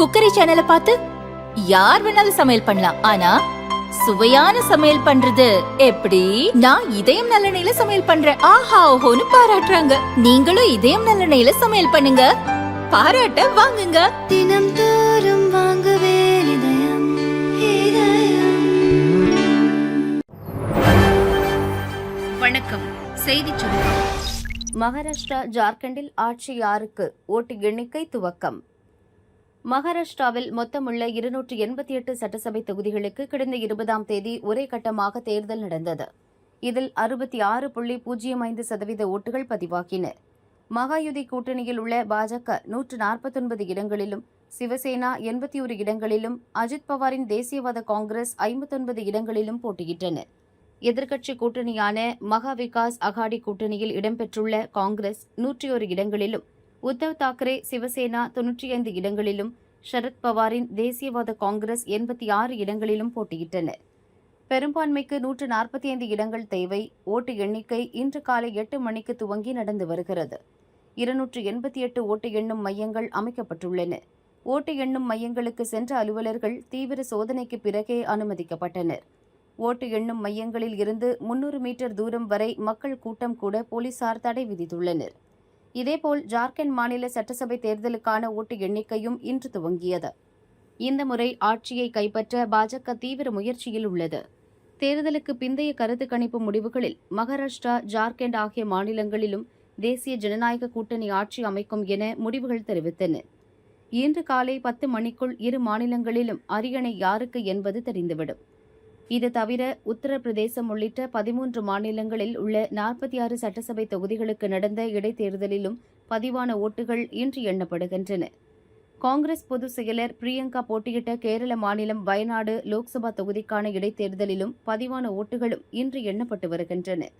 Cookery சேனலை பார்த்து யார் வேணாலும் சமையல் பண்ணலாம். ஆனா சுவையான சமையல் பண்றது எப்படி? நான் இதயம் நல்லெண்ணெயில சமையல் பண்றேன். ஆஹா ஓஹோன்னு பாராட்டுறாங்க. நீங்களும் இதயம் நல்லெண்ணெயில சமையல் பண்ணுங்க. பாராட்ட வாங்குங்க. தினம் தோறும் வாங்குவே இதயம் இதயம். வணக்கம். செய்திச் சுருக்கம் மகாராஷ்டிரா ஜார்க்கண்டில் ஆட்சி யாருக்கு? ஓட்டு எண்ணிக்கை துவக்கம். மகாராஷ்டிராவில் மொத்தமுள்ள இருநூற்று எண்பத்தி எட்டு சட்டசபை தொகுதிகளுக்கு கடந்த இருபதாம் தேதி ஒரே கட்டமாக தேர்தல் நடந்தது. இதில் அறுபத்தி ஆறு புள்ளி பூஜ்ஜியம் ஐந்து சதவீத ஓட்டுகள் பதிவாகின. மகாயுதி கூட்டணியில் உள்ள பாஜக நூற்று நாற்பத்தொன்பது இடங்களிலும் சிவசேனா எண்பத்தி ஒரு இடங்களிலும் அஜித் பவாரின் தேசியவாத காங்கிரஸ் ஐம்பத்தொன்பது இடங்களிலும் போட்டியிட்டன. எதிர்க்கட்சி கூட்டணியான மகா விகாஸ் அகாடி கூட்டணியில் இடம்பெற்றுள்ள காங்கிரஸ் நூற்றி ஒரு இடங்களிலும் உத்தவ் தாக்கரே சிவசேனா தொன்னூற்றி ஐந்து இடங்களிலும் சரத் பவாரின் தேசியவாத காங்கிரஸ் எண்பத்தி ஆறு இடங்களிலும் போட்டியிட்டன பெரும்பான்மைக்கு நூற்று நாற்பத்தி ஐந்து இடங்கள் தேவை. ஓட்டு எண்ணிக்கை இன்று காலை எட்டு மணிக்கு துவங்கி நடந்து வருகிறது. இருநூற்று எண்பத்தி எட்டு ஓட்டு எண்ணும் மையங்கள் அமைக்கப்பட்டுள்ளன. ஓட்டு எண்ணும் மையங்களுக்கு சென்ற அலுவலர்கள் தீவிர சோதனைக்கு பிறகே அனுமதிக்கப்பட்டனர். ஓட்டு எண்ணும் மையங்களில் இருந்து முன்னூறு மீட்டர் தூரம் வரை மக்கள் கூட்டம் கூட போலீசார் தடை விதித்துள்ளனர். இதேபோல் ஜார்க்கண்ட் மாநில சட்டசபை தேர்தலுக்கான ஓட்டு எண்ணிக்கையும் இன்று துவங்கியது. இந்த முறை ஆட்சியை கைப்பற்ற பாஜக தீவிர முயற்சியில் உள்ளது. தேர்தலுக்கு பிந்தைய கருத்து கணிப்பு முடிவுகளில் மகாராஷ்டிரா ஜார்க்கண்ட் ஆகிய மாநிலங்களிலும் தேசிய ஜனநாயக கூட்டணி ஆட்சி அமைக்கும் என முடிவுகள் தெரிவித்தன. இன்று காலை பத்து மணிக்குள் இரு மாநிலங்களிலும் அரியணை யாருக்கு என்பது தெரிந்துவிடும். இது தவிர உத்தரப்பிரதேசம் உள்ளிட்ட பதிமூன்று மாநிலங்களில் உள்ள நாற்பத்தி ஆறு சட்டசபை தொகுதிகளுக்கு நடந்த இடைத்தேர்தலிலும் பதிவான ஓட்டுகள் இன்று எண்ணப்படுகின்றன. காங்கிரஸ் பொதுச் செயலர் பிரியங்கா போட்டியிட்ட கேரள மாநிலம் வயநாடு லோக்சபா தொகுதிக்கான இடைத்தேர்தலிலும் பதிவான ஓட்டுகளும் இன்று எண்ணப்பட்டு வருகின்றன.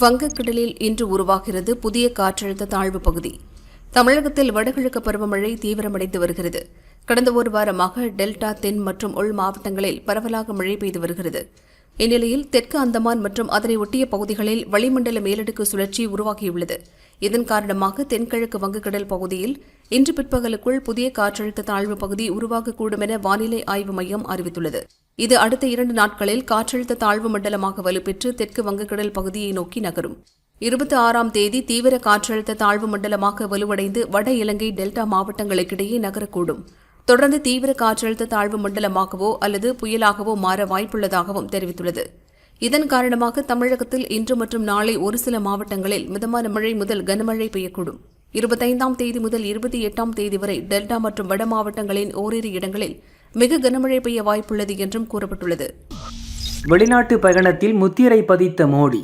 வங்கக்கடலில் இன்று உருவாகிறது புதிய காற்றழுத்த தாழ்வு பகுதி. தமிழகத்தில் வடகிழக்கு பருவமழை தீவிரமடைந்து வருகிறது. கடந்த ஒரு வாரமாக டெல்டா தென் மற்றும் உள் மாவட்டங்களில் பரவலாக மழை பெய்து வருகிறது. இந்நிலையில் தெற்கு அந்தமான் மற்றும் அதனை ஒட்டிய பகுதிகளில் வளிமண்டல மேலடுக்கு சுழற்சி உருவாகியுள்ளது. இதன் காரணமாக தென்கிழக்கு வங்கக்கடல் பகுதியில் இன்று பிற்பகலுக்குள் புதிய காற்றழுத்த தாழ்வு பகுதி உருவாகக்கூடும் என வானிலை ஆய்வு மையம் அறிவித்துள்ளது. இது அடுத்த இரண்டு நாட்களில் காற்றழுத்த தாழ்வு மண்டலமாக வலுப்பெற்று தெற்கு வங்கக்கடல் பகுதியை நோக்கி நகரும். இருபத்தி ஆறாம் தேதி தீவிர காற்றழுத்த தாழ்வு மண்டலமாக வலுவடைந்து வட இலங்கை டெல்டா மாவட்டங்களுக்கிடையே நகரக்கூடும். தொடர்ந்து தீவிர காற்றழுத்த தாழ்வு மண்டலமாகவோ அல்லது புயலாகவோ மாற வாய்ப்புள்ளதாகவும் தெரிவித்துள்ளது. இதன் காரணமாக தமிழகத்தில் இன்று மற்றும் நாளை ஒரு சில மாவட்டங்களில் மிதமான மழை முதல் கனமழை பெய்யக்கூடும். இருபத்தைந்தாம் தேதி முதல் இருபத்தி எட்டாம் தேதி வரை டெல்டா மற்றும் வட மாவட்டங்களின் ஓரிரு இடங்களில் மிக கனமழை பெய்ய வாய்ப்புள்ளது என்றும் கூறப்பட்டுள்ளது. வெளிநாட்டு பயணத்தில் முத்திரை பதித்த மோடி.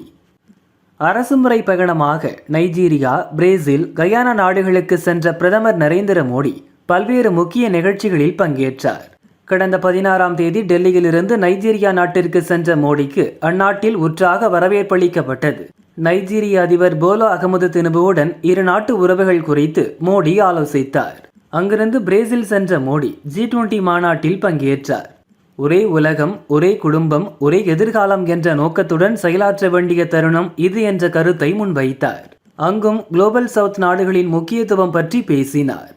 அரசுமுறை பயணமாக நைஜீரியா பிரேசில் கயானா நாடுகளுக்கு சென்ற பிரதமர் நரேந்திர மோடி பல்வேறு முக்கிய நிகழ்ச்சிகளில் பங்கேற்றார். கடந்த பதினாறாம் தேதி டெல்லியிலிருந்து நைஜீரியா நாட்டிற்கு சென்ற மோடிக்கு அந்நாட்டில் உற்றாக வரவேற்பளிக்கப்பட்டது. நைஜீரிய அதிபர் போலோ அகமது தினுபுவுடன் இரு நாட்டு உறவுகள் குறித்து மோடி ஆலோசித்தார். அங்கிருந்து பிரேசில் சென்ற மோடி ஜி டுவெண்டி மாநாட்டில் பங்கேற்றார். ஒரே உலகம் ஒரே குடும்பம் ஒரே எதிர்காலம் என்ற நோக்கத்துடன் செயலாற்ற வேண்டிய தருணம் இது என்ற கருத்தை முன்வைத்தார். அங்கும் குளோபல் சவுத் நாடுகளின் முக்கியத்துவம் பற்றி பேசினார்.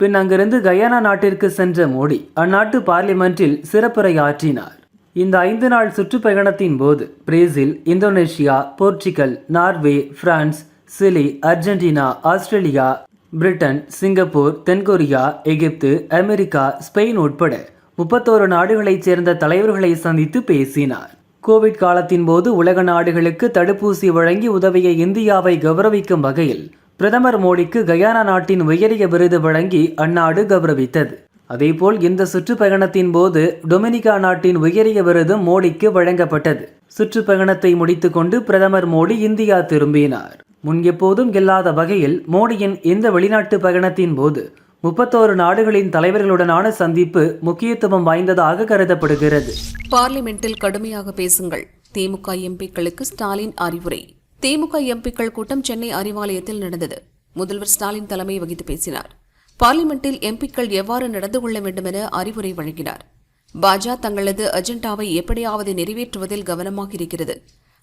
பின் அங்கிருந்து கயானா நாட்டிற்கு சென்ற மோடி அந்நாட்டு பார்லிமெண்டில் சிறப்புரையாற்றினார். இந்த ஐந்து நாள் சுற்றுப்பயணத்தின் போது Brazil Indonesia Portugal Norway France Chile Argentina Australia Britain Singapore தென்கொரியா எகிப்து அமெரிக்கா ஸ்பெயின் உட்பட முப்பத்தோரு நாடுகளைச் சேர்ந்த தலைவர்களை சந்தித்து பேசினார். கோவிட் காலத்தின் போது உலக நாடுகளுக்கு தடுப்பூசி வழங்கி உதவிய இந்தியாவை கௌரவிக்கும் வகையில் பிரதமர் மோடிக்கு கயானா நாட்டின் உயரிய விருது வழங்கி அந்நாடு கௌரவித்தது. அதேபோல் இந்த சுற்றுப்பயணத்தின் போது டொமினிகா நாட்டின் உயரிய விருது மோடிக்கு வழங்கப்பட்டது. சுற்றுப்பயணத்தை முடித்துக்கொண்டு பிரதமர் மோடி இந்தியா திரும்பினார். முன் எப்போதும் இல்லாத வகையில் மோடியின் இந்த வெளிநாட்டு பயணத்தின் போது முப்பத்தோரு நாடுகளின் தலைவர்களுடனான சந்திப்பு முக்கியத்துவம் வாய்ந்ததாக கருதப்படுகிறது. பார்லிமெண்டில் கடுமையாக பேசுங்கள். திமுக எம்பிக்களுக்கு ஸ்டாலின் அறிவுரை. திமுக எம்பிக்கள் கூட்டம் சென்னை அறிவாலயத்தில் நடந்தது. முதல்வர் ஸ்டாலின் தலைமை வகித்து பேசினார். பார்லிமெண்டில் எம்பிக்கள் எவ்வாறு நடந்து கொள்ள வேண்டும் என அறிவுரை வழங்கினார். பாஜக தங்களது அஜெண்டாவை எப்படியாவது நிறைவேற்றுவதில் கவனமாக இருக்கிறது.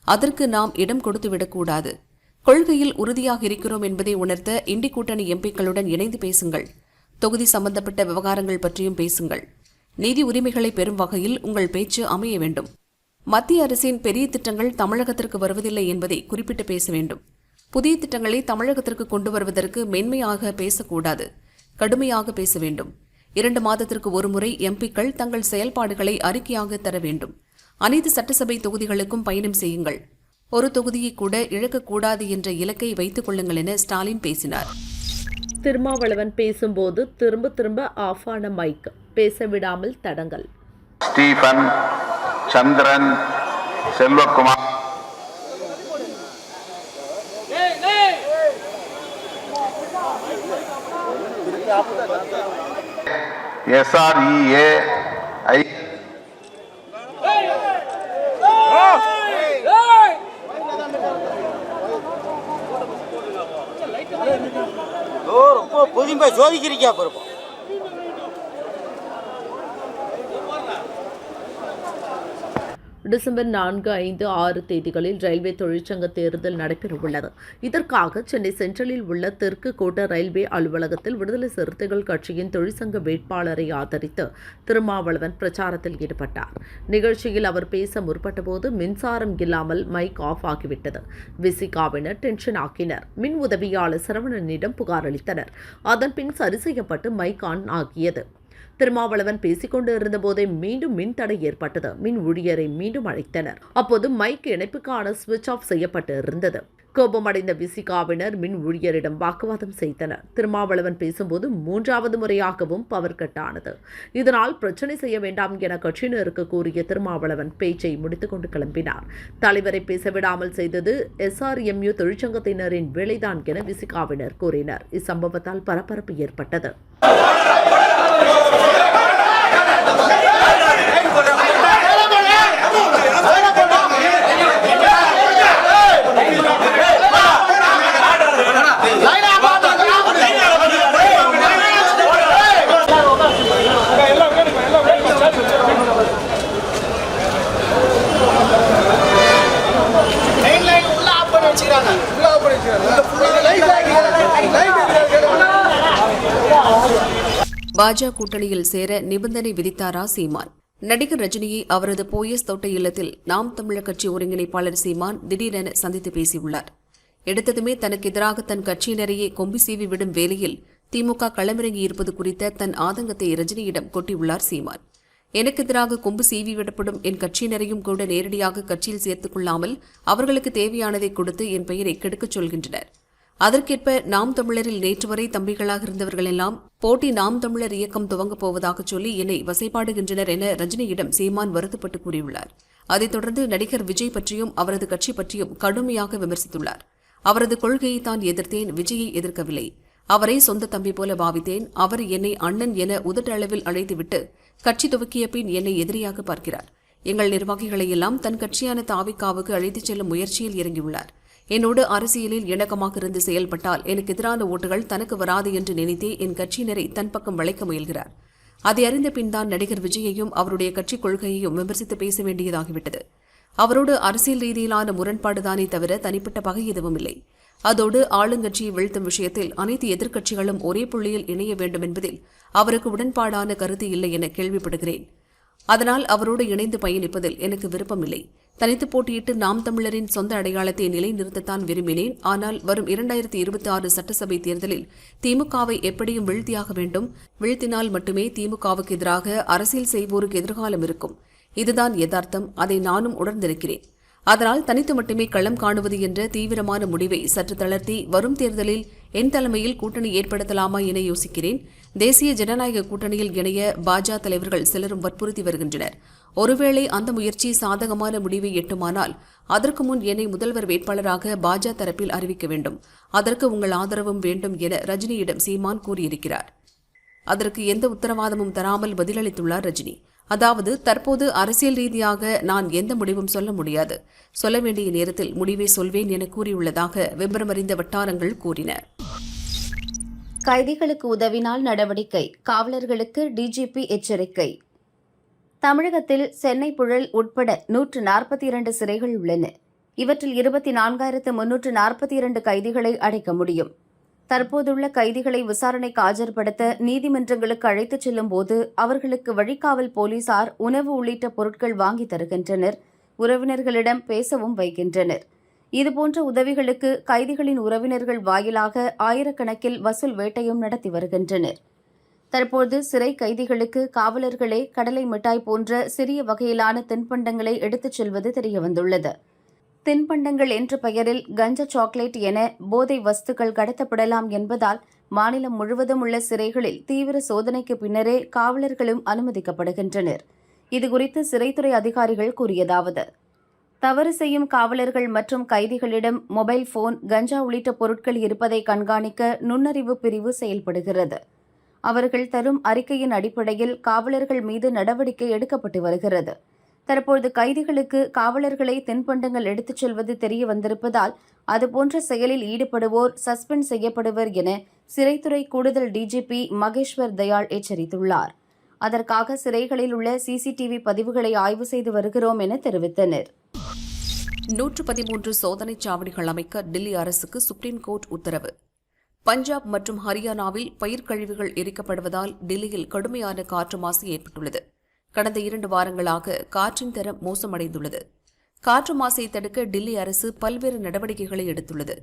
அதற்கு நாம் இடம் கொடுத்துவிடக்கூடாது கொள்கையில் உறுதியாக இருக்கிறோம் என்பதை உணர்த்த இண்டி கூட்டணி எம்பிக்களுடன் இணைந்து பேசுங்கள். தொகுதி சம்பந்தப்பட்ட விவகாரங்கள் பற்றியும் பேசுங்கள். நீதி உரிமைகளை பெறும் வகையில் உங்கள் பேச்சு அமைய வேண்டும். மத்திய அரசின் பெரிய திட்டங்கள் தமிழகத்திற்கு வருவதில்லை என்பதை குறிப்பிட்டு பேச வேண்டும். புதிய திட்டங்களை தமிழகத்திற்கு கொண்டு வருவதற்கு மென்மையாக பேசக்கூடாது. கடுமையாக பேச வேண்டும். இரண்டு மாதத்திற்கு ஒருமுறை எம்பிக்கள் தங்கள் செயல்பாடுகளை அறிக்கையாக தர வேண்டும். அனைத்து சட்டசபை தொகுதிகளுக்கும் பயணம் செய்யுங்கள். ஒரு தொகுதியை கூட இழக்கக்கூடாது என்ற இலக்கை வைத்துக் கொள்ளுங்கள் என ஸ்டாலின் பேசினார். திருமாவளவன் பேசும்போது திரும்ப திரும்ப ஆஃப் ஆன மைக் பேச விடாமல் தடங்கள். ஸ்டீஃபன் சந்திரன் செல்வகுமார் எஸ்ஆர்இஏ ஐ ஓ ரொம்ப பொதுமை சோதிக்கிறீங்க அப்புறம் டிசம்பர் நான்கு ஐந்து ஆறு தேதிகளில் ரயில்வே தொழிற்சங்க தேர்தல் நடைபெறவுள்ளது. இதற்காக சென்னை சென்ட்ரலில் உள்ள தெற்கு கோட்ட ரயில்வே அலுவலகத்தில் விடுதலை சிறுத்தைகள் கட்சியின் தொழிற்சங்க வேட்பாளரை ஆதரித்து திருமாவளவன் பிரச்சாரத்தில் ஈடுபட்டார். நிகழ்ச்சியில் அவர் பேச முற்பட்டபோது மின்சாரம் இல்லாமல் மைக் ஆஃப் ஆகிவிட்டது. விசிகாவினர் டென்ஷன் ஆக்கினர். மின் உதவியாளர் சரவணனிடம் புகார் அளித்தனர். அதன்பின் சரி செய்யப்பட்டு மைக் ஆன் ஆகியது. திருமாவளவன் பேசிக் பேசிக்கொண்டு இருந்தபோதே மீண்டும் மின் தடை ஏற்பட்டது. மின் ஊழியரை மீண்டும் அழைத்தனர். அப்போது மைக் இணைப்புக்கான சுவிட்ச் ஆஃப் செய்யப்பட்டு இருந்தது. கோபமடைந்த விசிகாவினர் மின் ஊழியரிடம் வாக்குவாதம் செய்தனர். திருமாவளவன் பேசும்போது மூன்றாவது முறையாகவும் பவர் கட் ஆனது. இதனால் பிரச்சனை செய்ய வேண்டாம் என கட்சியினருக்கு கூறிய திருமாவளவன் பேச்சை முடித்துக்கொண்டு கிளம்பினார். தலைவரை பேசவிடாமல் செய்தது எஸ்ஆர்எம்யூ தொழிற்சங்கத்தினரின் வேலைதான் என விசிகாவினர் கூறினர். இச்சம்பவத்தால் பரபரப்பு ஏற்பட்டது. பாஜக கூட்டணியில் சேர நிபந்தனை விதித்தாரா சீமான்? நடிகர் ரஜினியை அவரது போயஸ் தோட்ட இல்லத்தில் நாம் தமிழர் கட்சி ஒருங்கிணைப்பாளர் சீமான் திடீரென சந்தித்து பேசியுள்ளார். எடுத்ததுமே தனக்கு எதிராக தன் கட்சியினரையே கொம்பி சீவி விடும் வேளையில் திமுக களமிறங்கி இருப்பது குறித்த தன் ஆதங்கத்தை ரஜினியிடம் கொட்டியுள்ளார் சீமான். எனக்கு எதிராக கொம்பு சீவி விடப்படும் என் கட்சியினரையும் கூட நேரடியாக கட்சியில் சேர்த்துக் கொள்ளாமல் அவர்களுக்கு தேவையானதை கொடுத்து என் பெயரை கெடுக்கச் சொல்கின்றனர். அதற்கேற்ப நாம் தமிழரில் நேற்று வரை தம்பிகளாக இருந்தவர்கள் எல்லாம் போட்டி நாம் தமிழர் இயக்கம் துவங்கப் போவதாக சொல்லி என்னை வசைப்பாடுகின்றனர் என ரஜினியிடம் சீமான் வருத்தப்பட்டு கூறியுள்ளார். அதைத் தொடர்ந்து நடிகர் விஜய் பற்றியும் அவரது கட்சி பற்றியும் கடுமையாக விமர்சித்துள்ளார். அவரது கொள்கையை தான் எதிர்த்தேன் விஜயை எதிர்க்கவில்லை. அவரை சொந்த தம்பி போல பாவித்தேன். அவர் என்னை அண்ணன் என உதட்டளவில் அழைத்துவிட்டு கட்சி துவக்கிய பின் என்னை எதிரியாக பார்க்கிறார். எங்கள் நிர்வாகிகளை எல்லாம் தன் கட்சியான தாவிக்காவுக்கு அழைத்துச் செல்லும் முயற்சியில் இறங்கியுள்ளார். என்னோடு அரசியலில் இணக்கமாக இருந்து செயல்பட்டால் எனக்கு எதிரான ஓட்டுகள் தனக்கு வராது என்று நினைத்தே என் கட்சியினரை தன் பக்கம் வளைக்க முயல்கிறார். அதை அறிந்த பின்தான் நடிகர் விஜயையும் அவருடைய கட்சிக் கொள்கையையும் விமர்சித்து பேச வேண்டியதாகிவிட்டது. அவரோடு அரசியல் ரீதியிலான முரண்பாடுதானே தவிர தனிப்பட்ட பகை எதுவும் இல்லை. அதோடு ஆளுங்கட்சியை வீழ்த்தும் விஷயத்தில் அனைத்து எதிர்க்கட்சிகளும் ஒரே புள்ளியில் இணைய வேண்டும் என்பதில் அவருக்கு உடன்பாடான கருத்து இல்லை என கேள்விப்படுகிறேன். அதனால் அவரோடு இணைந்து பயணிப்பதில் எனக்கு விருப்பமில்லை. தனித்து போட்டியிட்டு நாம் தமிழரின் சொந்த அடையாளத்தை நிலைநிறுத்தத்தான் விரும்பினேன். ஆனால் வரும் இரண்டாயிரத்தி இருபத்தி ஆறு சட்டசபை தேர்தலில் திமுகவை எப்படியும் வீழ்த்தியாக வேண்டும். வீழ்த்தினால் மட்டுமே திமுகவுக்கு எதிராக அரசியல் செய்வோருக்கு எதிர்காலம் இருக்கும். இதுதான் யதார்த்தம். அதை நானும் உணர்ந்திருக்கிறேன். அதனால் தனித்து மட்டுமே களம் காணுவது என்ற தீவிரமான முடிவை சற்று தளர்த்தி வரும் தேர்தலில் என் தலைமையில் கூட்டணி ஏற்படுத்தலாமா என யோசிக்கிறேன். தேசிய ஜனநாயக கூட்டணியில் இணைய பாஜக தலைவர்கள் சிலரும் வற்புறுத்தி வருகின்றனர். ஒருவேளை அந்த முயற்சி சாதகமான முடிவை எட்டுமானால் அதற்கு முன் என்னை முதல்வர் வேட்பாளராக பாஜக தரப்பில் அறிவிக்க வேண்டும். அதற்கு உங்கள் ஆதரவும் வேண்டும் என ரஜினியிடம் சீமான் கூறியிருக்கிறார். அதற்கு எந்த உத்தரவாதமும் தராமல் பதிலளித்துள்ளார் ரஜினி. அதாவது தற்போது அரசியல் ரீதியாக நான் எந்த முடிவும் சொல்ல முடியாது. சொல்ல வேண்டிய நேரத்தில் முடிவை சொல்வேன் என கூறியுள்ளதாக விபரமறிந்த வட்டாரங்கள் கூறின. கைதிகளுக்கு உதவினால் நடவடிக்கை காவலர்களுக்கு டிஜிபி எச்சரிக்கை. தமிழகத்தில் சென்னை புழல் உட்பட நூற்று நாற்பத்தி இரண்டு சிறைகள் உள்ளன. இவற்றில் இருபத்தி நான்காயிரத்து முன்னூற்று நாற்பத்தி இரண்டு கைதிகளை அடைக்க முடியும். தற்போதுள்ள கைதிகளை விசாரணைக்கு ஆஜர்படுத்த நீதிமன்றங்களுக்கு அழைத்துச் செல்லும் போது அவர்களுக்கு வழிகாவல் போலீசார் உணவு உள்ளிட்ட பொருட்கள் வாங்கி தருகின்றனர். உறவினர்களிடம் பேசவும் வைக்கின்றனர். இதுபோன்ற உதவிகளுக்கு கைதிகளின் உறவினர்கள் வாயிலாக ஆயிரக்கணக்கில் வசூல் வேட்டையும் நடத்தி வருகின்றனர். தற்போது சிறை கைதிகளுக்கு காவலர்களே கடலை மிட்டாய் போன்ற சிறிய வகையிலான தின்பண்டங்களை எடுத்துச் செல்வது தெரியவந்துள்ளது. தின்பண்டங்கள் என்ற பெயரில் கஞ்சா சாக்லேட் என போதை வஸ்துக்கள் கடத்தப்படலாம் என்பதால் மாநிலம் முழுவதும் உள்ள சிறைகளில் தீவிர சோதனைக்கு பின்னரே காவலர்களும் அனுமதிக்கப்படுகின்றனர். இதுகுறித்து சிறைத்துறை அதிகாரிகள் கூறியதாவது தவறு செய்யும் காவலர்கள் மற்றும் கைதிகளிடம் மொபைல் போன் கஞ்சா உள்ளிட்ட பொருட்கள் இருப்பதை கண்காணிக்க நுண்ணறிவு பிரிவு செயல்படுகிறது. அவர்கள் தரும் அறிக்கையின் அடிப்படையில் காவலர்கள் மீது நடவடிக்கை எடுக்கப்பட்டு வருகிறது. தற்போது கைதிகளுக்கு காவலர்களை தின்பண்டங்கள் எடுத்துச் செல்வது தெரிய வந்திருப்பதால் அதுபோன்ற செயலில் ஈடுபடுவோர் சஸ்பெண்ட் செய்யப்படுவர் என சிறைத்துறை கூடுதல் டிஜிபி மகேஸ்வர் தயாள் எச்சரித்துள்ளார். அதற்காக சிறைகளில் உள்ள சிசிடிவி பதிவுகளை ஆய்வு செய்து வருகிறோம் என தெரிவித்தனர். நூற்று பதிமூன்று சோதனைச் சாவடிகள் அமைக்க டில்லி அரசுக்கு சுப்ரீம் கோர்ட் உத்தரவு. பஞ்சாப் மற்றும் ஹரியானாவில் பயிர்க்கழிவுகள் எரிக்கப்படுவதால் டில்லியில் கடுமையான காற்று மாசு ஏற்பட்டுள்ளது. கடந்த இரண்டு வாரங்களாக காற்றின் தரம் மோசமடைந்துள்ளது. காற்று மாசை தடுக்க டில்லி அரசு பல்வேறு நடவடிக்கைகளை எடுத்துள்ளது.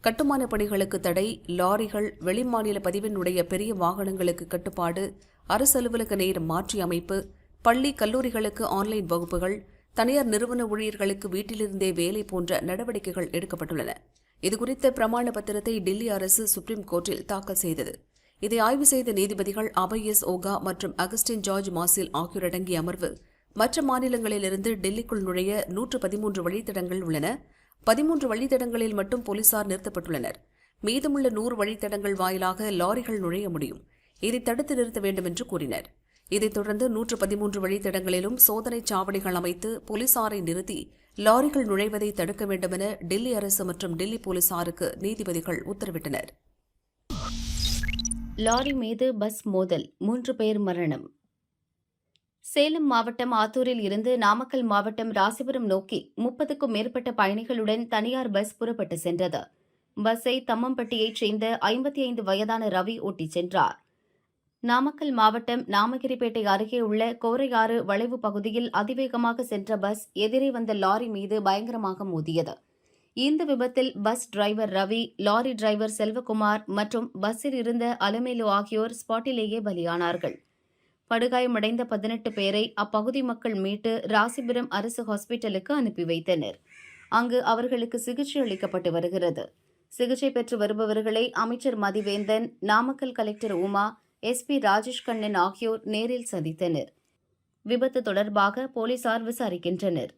கட்டுமான பணிகளுக்கு தடை லாரிகள் வெளிமாநில பதிவெண்ணுடைய பெரிய வாகனங்களுக்கு கட்டுப்பாடு அரசு அலுவலக நேரம் மாற்றி அமைப்பு பள்ளி கல்லூரிகளுக்கு ஆன்லைன் வகுப்புகள் தனியார் நிறுவன ஊழியர்களுக்கு வீட்டிலிருந்தே வேலை போன்ற நடவடிக்கைகள் எடுக்கப்பட்டுள்ளன. இதுகுறித்த பிரமாண பத்திரத்தை டில்லி அரசு சுப்ரீம் கோர்ட்டில் தாக்கல் செய்தது. இதை ஆய்வு செய்த நீதிபதிகள் அபய் எஸ் ஓகா மற்றும் அகஸ்டின் ஜார்ஜ் மாசில் ஆகியோர் அடங்கிய அமர்வு. மற்ற மாநிலங்களிலிருந்து டெல்லிக்குள் நுழைய நூற்று பதிமூன்று வழித்தடங்கள் உள்ளன. பதிமூன்று வழித்தடங்களில் மட்டும் போலீசார் நிறுத்தப்பட்டுள்ளனர். மீதமுள்ள நூறு வழித்தடங்கள் வாயிலாக லாரிகள் நுழைய முடியும். இதை தடுத்து நிறுத்த வேண்டும் என்று கூறினர். இதைத் தொடர்ந்து நூற்று பதிமூன்று வழித்தடங்களிலும் சோதனைச் சாவடிகள் அமைத்து போலீசாரை நிறுத்தி லாரிகள் நுழைவதை தடுக்க வேண்டுமென டெல்லி அரசு மற்றும் டெல்லி போலீசாருக்கு நீதிபதிகள் உத்தரவிட்டனர். லாரி மீது பஸ் மோதல் மூன்று பேர் மரணம். சேலம் மாவட்டம் ஆத்தூரில் இருந்து நாமக்கல் மாவட்டம் ராசிபுரம் நோக்கி முப்பதுக்கும் மேற்பட்ட பயணிகளுடன் தனியார் பஸ் புறப்பட்டு சென்றது. பஸ்ஸை தம்மம்பட்டியைச் சேர்ந்த ஐம்பத்தி ஐந்து வயதான ரவி ஓட்டிச் சென்றார். நாமக்கல் மாவட்டம் நாமகிரிப்பேட்டை அருகே உள்ள கோரையாறு வளைவு பகுதியில் அதிவேகமாக சென்ற பஸ் எதிரே வந்த லாரி மீது பயங்கரமாக மோதியது. இந்த விபத்தில் bus driver Ravi lorry driver Selvakumar மற்றும் பஸ்ஸில் இருந்த அலமேலு ஆகியோர் ஸ்பாட்டிலேயே பலியானார்கள். படுகாயமடைந்த பதினெட்டு பேரை அப்பகுதி மக்கள் மீட்டு ராசிபுரம் அரசு ஹாஸ்பிட்டலுக்கு அனுப்பி வைத்தனர். அங்கு அவர்களுக்கு சிகிச்சை அளிக்கப்பட்டு வருகிறது. சிகிச்சை பெற்று வருபவர்களை அமைச்சர் மதிவேந்தன் நாமக்கல் கலெக்டர் உமா எஸ்பி ராஜேஷ் கண்ணன் ஆகியோர் நேரில் சந்தித்தனர். விபத்து தொடர்பாக போலீசார் விசாரிக்கின்றனர்.